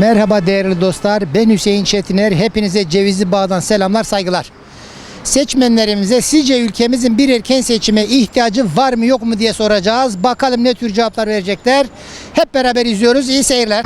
Merhaba değerli dostlar. Ben Hüseyin Çetiner. Hepinize Cevizli Bağ'dan selamlar, saygılar. Seçmenlerimize sizce ülkemizin bir erken seçime ihtiyacı var mı yok mu diye soracağız. Bakalım ne tür cevaplar verecekler. Hep beraber izliyoruz. İyi seyirler.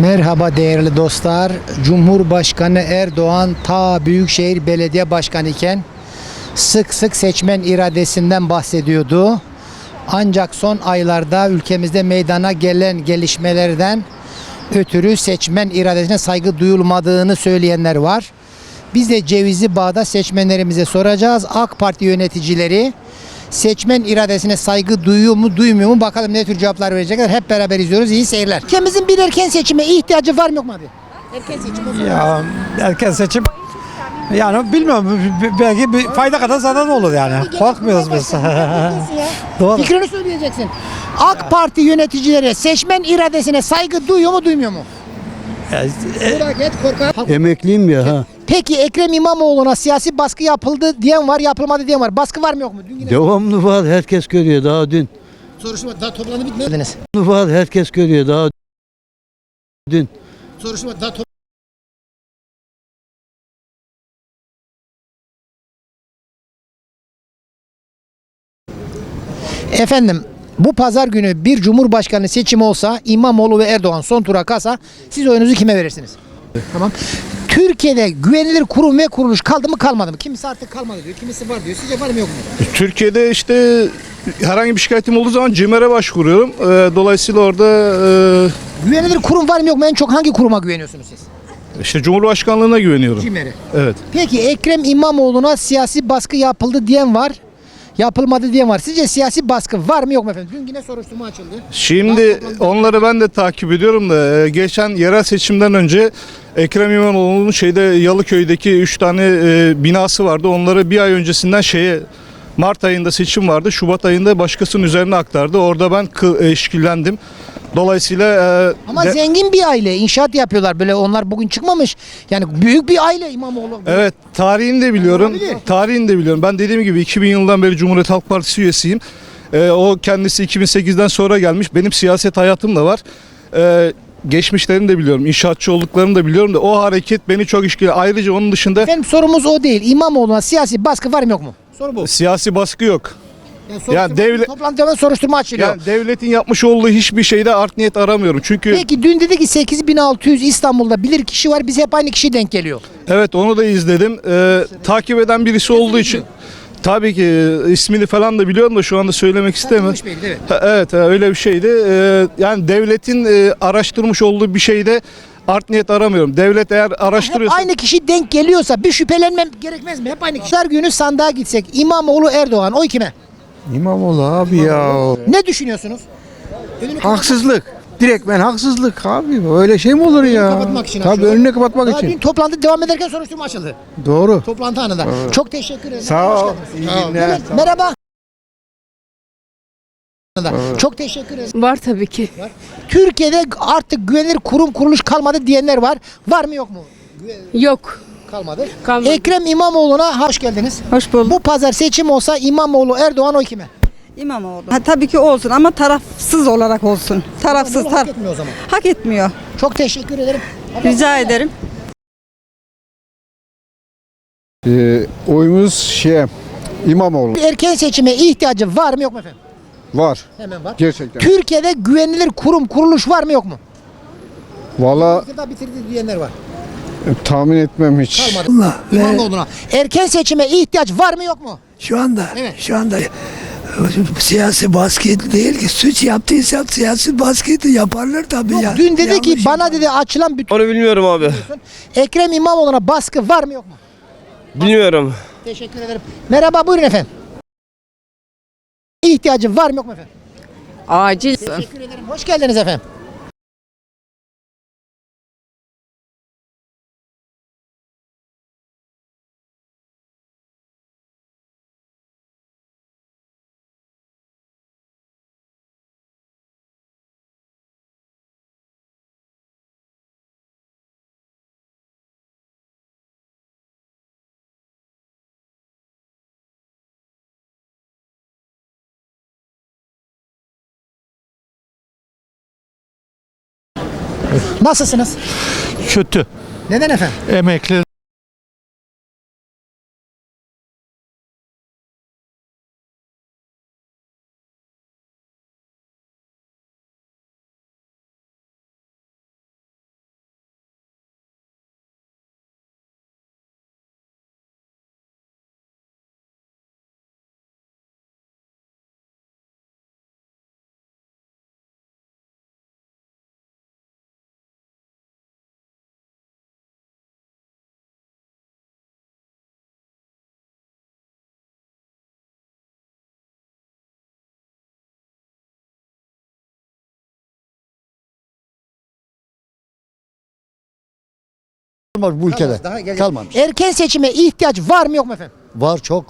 Merhaba değerli dostlar. Cumhurbaşkanı Erdoğan ta Büyükşehir Belediye Başkanı iken sık sık seçmen iradesinden bahsediyordu. Ancak son aylarda ülkemizde meydana gelen gelişmelerden ötürü seçmen iradesine saygı duyulmadığını söyleyenler var. Biz de Cevizli Bağ'da seçmenlerimize soracağız. AK Parti yöneticileri seçmen iradesine saygı duyuyor mu duymuyor mu bakalım ne tür cevaplar verecekler. Hep beraber izliyoruz. İyi seyirler. Ülkemizin bir erken seçime ihtiyacı var mı yok mu abi? Erken seçim olsun. Ya erken seçim yani bilmiyorum belki bir fayda kadar zaten olur yani. Korkmuyoruz biz. Doğru. Fikrini söyleyeceksin. AK Parti yöneticileri seçmen iradesine saygı duyuyor mu duymuyor mu? Felaket korkak. Emekliyim ya ha. Peki Ekrem İmamoğlu'na siyasi baskı yapıldı diyen var, yapılmadı diyen var. Baskı var mı yok mu? Dün yine Devamlı var herkes görüyor daha dün. soruşturma daha toplandı bitmediniz. Devamlı var herkes görüyor daha dün. Soruşturma daha top... Efendim bu pazar günü bir cumhurbaşkanı seçimi olsa İmamoğlu ve Erdoğan son tura kalsa siz oyunuzu kime verirsiniz? Tamam. Türkiye'de güvenilir kurum ve kuruluş kaldı mı kalmadı mı? Kimisi artık kalmadı diyor, kimisi var diyor. Sizce var mı yok mu? Türkiye'de işte herhangi bir şikayetim olduğu zaman CİMER'e başvuruyorum. Ee, Dolayısıyla orada Güvenilir kurum var mı yok mu? En çok hangi kuruma güveniyorsunuz siz? e, işte Cumhurbaşkanlığına güveniyorum. CİMER'e. Evet. Peki Ekrem İmamoğlu'na siyasi baskı yapıldı diyen var. Yapılmadı diyen var. Sizce siyasi baskı var mı yok mu efendim? Dün yine soruşturma açıldı. Şimdi onları ben de takip ediyorum da e, geçen yerel seçimden önce Ekrem İmamoğlu'nun şeyde Yalıköy'deki 3 tane e, binası vardı. Onları bir ay öncesinden şeye Mart ayında seçim vardı. Şubat ayında başkasının üzerine aktardı. Orada ben kı- e, işkillendim. Dolayısıyla e, Ama de- zengin bir aile. inşaat yapıyorlar böyle. Onlar bugün çıkmamış. Yani büyük bir aile İmamoğlu. Evet, tarihini de biliyorum. Tarihini de biliyorum. Ben dediğim gibi 2000 yılından beri Cumhuriyet Halk Partisi üyesiyim. Ee, o kendisi 2008'den sonra gelmiş. Benim siyaset hayatım da var. Ee, geçmişlerini de biliyorum. İnşaatçı olduklarını da biliyorum da o hareket beni çok işkili. Ayrıca onun dışında Efendim sorumuz o değil. İmamoğlu'na siyasi baskı var mı yok mu? Soru bu. siyasi baskı yok. Yani Yani devlet- Toplantıda soruşturma açılıyor. Yani devletin yapmış olduğu hiçbir şeyde art niyet aramıyorum. Çünkü Peki dün dedi ki 8600 İstanbul'da bilir kişi var. Biz hep aynı kişi denk geliyor. Evet onu da izledim. Ee, takip eden birisi olduğu için tabii ki e, ismini falan da biliyorum da şu anda söylemek istemem. Evet. Evet öyle bir şeydi. Ee, yani devletin e, araştırmış olduğu bir şeyde art niyet aramıyorum. Devlet eğer Hep araştırıyorsa aynı kişi denk geliyorsa bir şüphelenmem gerekmez mi? Hep aynı kişi. Her günü sandığa gitsek İmamoğlu Erdoğan oy kime? İmamoğlu abi ya. Ne düşünüyorsunuz? Önünü Haksızlık. Direkt ben haksızlık abi. Öyle şey mi olur ya? kapatmak için Tabii önünü kapatmak Daha için. dün toplantı devam ederken soruşturma açıldı. Doğru. Toplantı anında. Çok teşekkür ederim. Sağ Hoş ol. geldiniz. İyi günler. Evet, Merhaba. Çok teşekkür ederim. Var tabii ki. Türkiye'de artık güvenilir kurum kuruluş kalmadı diyenler var. Var mı yok mu? Yok. Kalmadı. Kalmadı. Ekrem İmamoğlu'na hoş geldiniz. Hoş bulduk. Bu pazar seçim olsa İmamoğlu Erdoğan oy kime? İmamoğlu. Ha, tabii ki olsun ama tarafsız olarak olsun. Tarafsız İmamoğlu hak tar etmiyor o zaman. hak etmiyor. Çok teşekkür ederim. Rica ederim. Ee, oyumuz şey İmamoğlu Erken seçime ihtiyacı var mı yok mu efendim? var. Hemen var. Gerçekten. Türkiye'de güvenilir kurum kuruluş var mı yok mu? Valla bitirdi diyenler var. Tahmin etmem hiç. Kalmadı. İmamoğlu'na. Erken seçime ihtiyaç var mı yok mu? Şu anda Evet. şu anda e, siyasi baskı değil ki suç yaptıysa siyasi baskıydı yaparlar tabii Yok, ya. dün dedi ki Yanlış bana dedi açılan bütün Onu bilmiyorum abi. Ekrem İmamoğlu'na baskı var mı yok mu? Bilmiyorum. Teşekkür ederim. Merhaba buyurun efendim. İhtiyacı var mı yok mu efendim? Acil. Teşekkür ederim. Hoş geldiniz efendim. Nasılsınız? Kötü. Neden efendim? Emekli Kalmamış bu ülkede. Daha gelecek. Kalmamış. Erken seçime ihtiyaç var mı yok mu efendim? Var çok.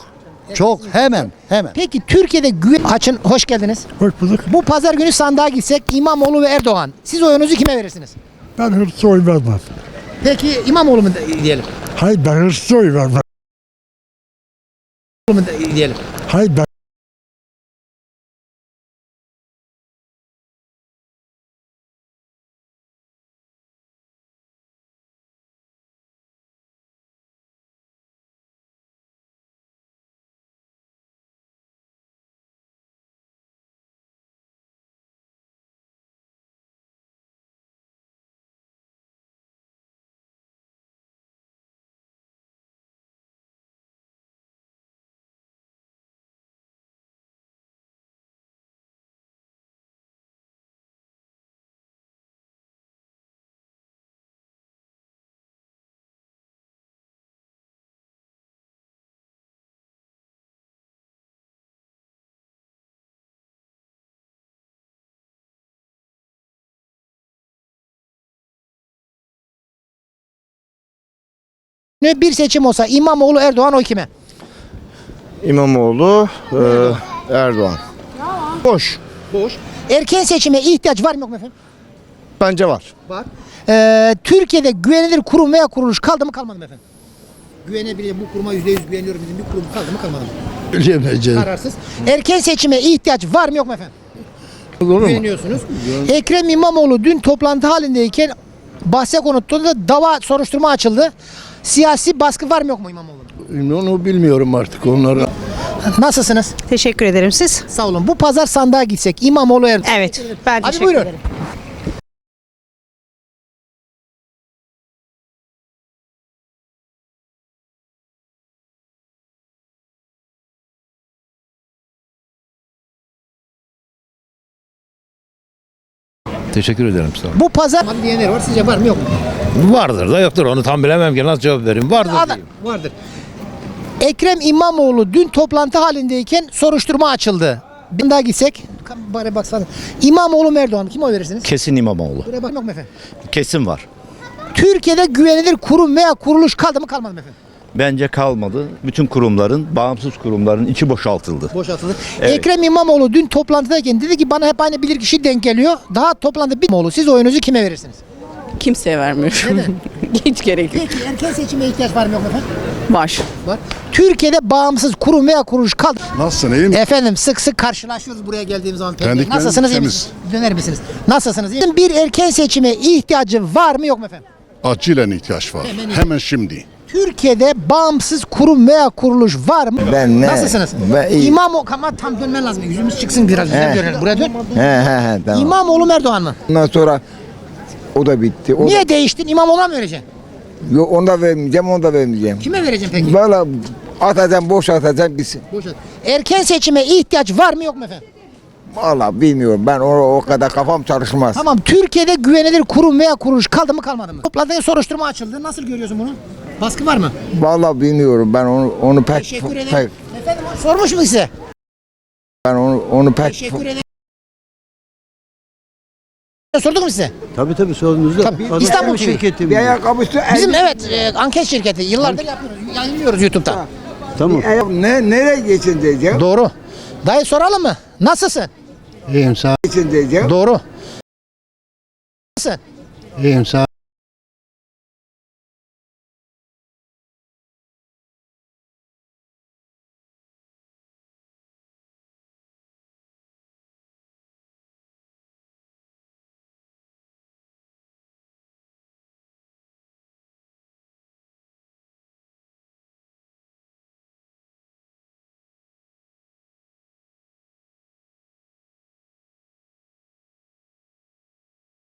Çok hemen hemen. Peki Türkiye'de güven... Açın hoş geldiniz. Hoş bulduk. Bu pazar günü sandığa gitsek İmamoğlu ve Erdoğan. Siz oyunuzu kime verirsiniz? Ben hırsız oy vermem. Peki İmamoğlu mu de- diyelim? Hayır ben hırsız oy vermem. İmamoğlu mu de- diyelim? Hayır ben Ne bir seçim olsa İmamoğlu Erdoğan oy kime? İmamoğlu, e, Erdoğan. Boş. Boş. Erken seçime ihtiyaç var mı yok mu efendim? Bence var. Var. Ee, Türkiye'de güvenilir kurum veya kuruluş kaldı mı kalmadı mı efendim? Güvenebilir bu kuruma %100 güveniyorum bizim bir kurum kaldı mı kalmadı mı? Bilemeyeceğim. Kararsız. Erken seçime ihtiyaç var mı yok mu efendim? Güveniyorsunuz. Ekrem İmamoğlu dün toplantı halindeyken bahse konuttu da dava soruşturma açıldı. Siyasi baskı var mı yok mu İmamoğlu'na? Onu bilmiyorum artık onları. Nasılsınız? Teşekkür ederim siz. Sağ olun. Bu pazar sandığa gitsek İmamoğlu Erdoğan. Evet. Ben Abi teşekkür buyurun. ederim. Teşekkür ederim sağ olun. Bu pazar Var diyenler var. Sizce var mı yok mu? Vardır da yoktur onu tam bilemem ki nasıl cevap vereyim. Vardır Adam- diyeyim. vardır. Ekrem İmamoğlu dün toplantı halindeyken soruşturma açıldı. Bir daha gitsek bari baksana. İmamoğlu Erdoğan mı? Kim oy verirsiniz? Kesin İmamoğlu. Buraya bak yok mu efendim? Kesin var. Türkiye'de güvenilir kurum veya kuruluş kaldı mı kalmadı mı efendim? Bence kalmadı. Bütün kurumların, bağımsız kurumların içi boşaltıldı. Boşaltıldı. Evet. Ekrem İmamoğlu dün toplantıdayken dedi ki bana hep aynı bilir kişi denk geliyor. Daha toplantı bitmedi. Siz oyunuzu kime verirsiniz? Kimseye vermiyorum. Neden? Hiç gerek yok. Peki erken seçime ihtiyaç var mı yok mu efendim? Var. Var. Türkiye'de bağımsız kurum veya kuruluş kaldı. Nasılsın iyi mi? Efendim sık sık karşılaşıyoruz buraya geldiğimiz zaman. Peki. Pendiklerim Nasılsınız iyi temiz. misiniz? Döner misiniz? Nasılsınız? iyi? Bir erken seçime ihtiyacı var mı yok mu efendim? Acilen ihtiyaç var. Hemen Hemen, şimdi. Türkiye'de bağımsız kurum veya kuruluş var mı? Ben ne? Nasılsınız? Ben iyi. İmam ama tam dönmen lazım. Yüzümüz çıksın biraz. Güzel görelim. Buraya dön. He he he tamam. İmamoğlu mu Erdoğan mı? Ondan sonra o da bitti. O Niye değiştin? İmamoğlu'na mı vereceksin? Da, yok onu da vermeyeceğim, onu da vermeyeceğim. Kime vereceksin peki? Valla atacağım, boş atacağım gitsin. Boş ver. Erken seçime ihtiyaç var mı yok mu efendim? Valla bilmiyorum. Ben o, o kadar kafam çalışmaz. Tamam. Türkiye'de güvenilir kurum veya kuruluş kaldı mı kalmadı mı? Toplantıda soruşturma açıldı. Nasıl görüyorsun bunu? Baskı var mı? Valla bilmiyorum. Ben onu onu pek, Teşekkür ederim. pek Efendim sormuş mu size? ben onu onu pek Teşekkür ederim. Sorduk mu size? Tabii tabii sorunuz da. Tabii. Adam- İstanbul TV. şirketi bir mi? ayakkabısı Bizim evet e, anket şirketi yıllardır yapıyoruz. Yayınlıyoruz YouTube'da. Tamam. ne nereye geçin diyeceğim? Doğru. Dayı soralım mı? Nasılsın? İyiyim sağ Geçin diyeceğim. Doğru. Nasılsın? İyiyim sağ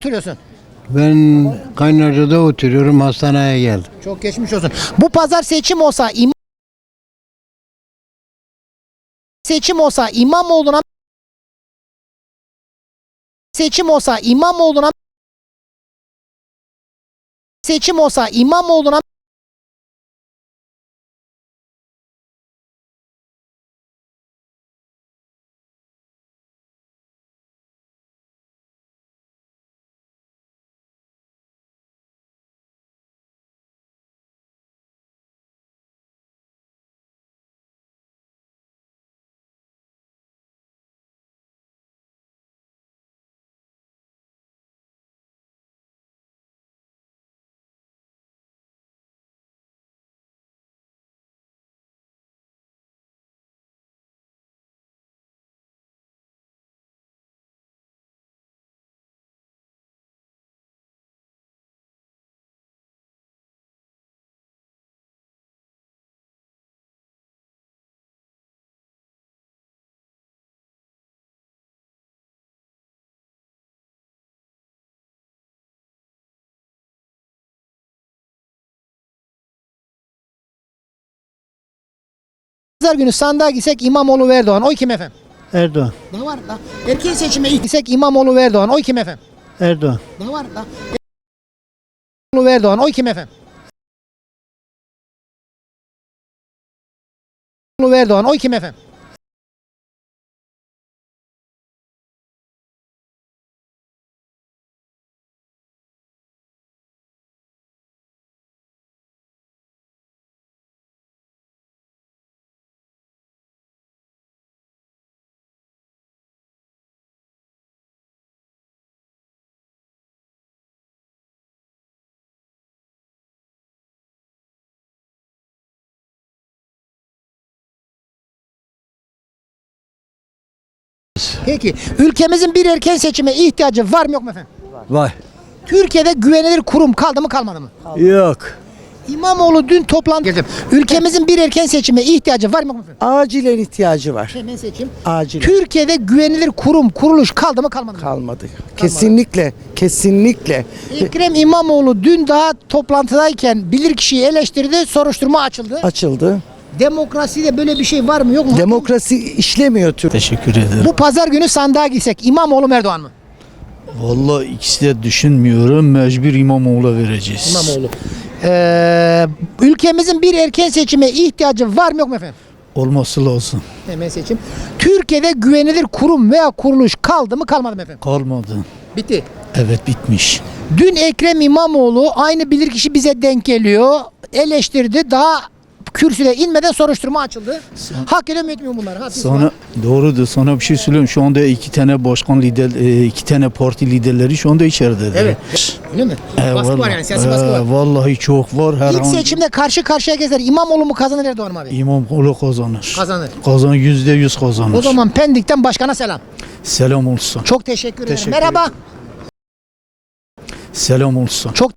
oturuyorsun? Ben Kaynarca'da oturuyorum hastaneye geldim. Çok geçmiş olsun. Bu pazar seçim olsa imam seçim olsa İmamoğlu'na seçim olsa İmamoğlu'na seçim olsa İmamoğlu'na pazar günü sandığa gitsek İmamoğlu ve Erdoğan oy kim efendim? Erdoğan. Ne var da? Erken seçime gitsek İmamoğlu ve Erdoğan oy kim efendim? Erdoğan. Ne var da? İmamoğlu ve Erdoğan oy kim efendim? İmamoğlu ve Erdoğan oy kim efendim? Peki ülkemizin bir erken seçime ihtiyacı var mı yok mu efendim? Vay. Türkiye'de güvenilir kurum kaldı mı kalmadı mı? Yok. İmamoğlu dün toplandı. Geldim. Ülkemizin bir erken seçime ihtiyacı var mı yok mu efendim? Acilen ihtiyacı var. Hemen seçim. Acil. Türkiye'de güvenilir kurum, kuruluş kaldı mı kalmadı mı? Kalmadı. Kesinlikle. Kesinlikle. Ekrem İmamoğlu dün daha toplantıdayken bilirkişiyi eleştirdi, soruşturma açıldı. Açıldı. Demokraside böyle bir şey var mı yok mu? Demokrasi işlemiyor Türk. Teşekkür ederim. Bu pazar günü sandığa gitsek İmamoğlu mu Erdoğan mı? Vallahi ikisi de düşünmüyorum. Mecbur İmamoğlu'na vereceğiz. İmamoğlu. Ee, ülkemizin bir erken seçime ihtiyacı var mı yok mu efendim? Olması lazım. Hemen seçim. Türkiye'de güvenilir kurum veya kuruluş kaldı mı kalmadı mı efendim? Kalmadı. Bitti. Evet bitmiş. Dün Ekrem İmamoğlu aynı bilirkişi bize denk geliyor. Eleştirdi. Daha kürsüde inmeden soruşturma açıldı. Hak ediyor mu etmiyor bunlar? Hapis Sana var. doğrudur. Sana bir şey söyleyeyim. Şu anda iki tane başkan lider, e, iki tane parti liderleri şu anda içeridedir. Evet. Öyle mi? E, baskı var vallahi- yani siyasi baskı var. e, Vallahi çok var. Her İlk an seçimde karşı karşıya gezer. İmamoğlu mu kazanır Erdoğan mı abi? İmamoğlu kazanır. Kazanır. Kazan yüzde yüz kazanır. O zaman Pendik'ten başkana selam. Selam olsun. Çok teşekkür ederim. Teşekkür Merhaba. Selam olsun. Çok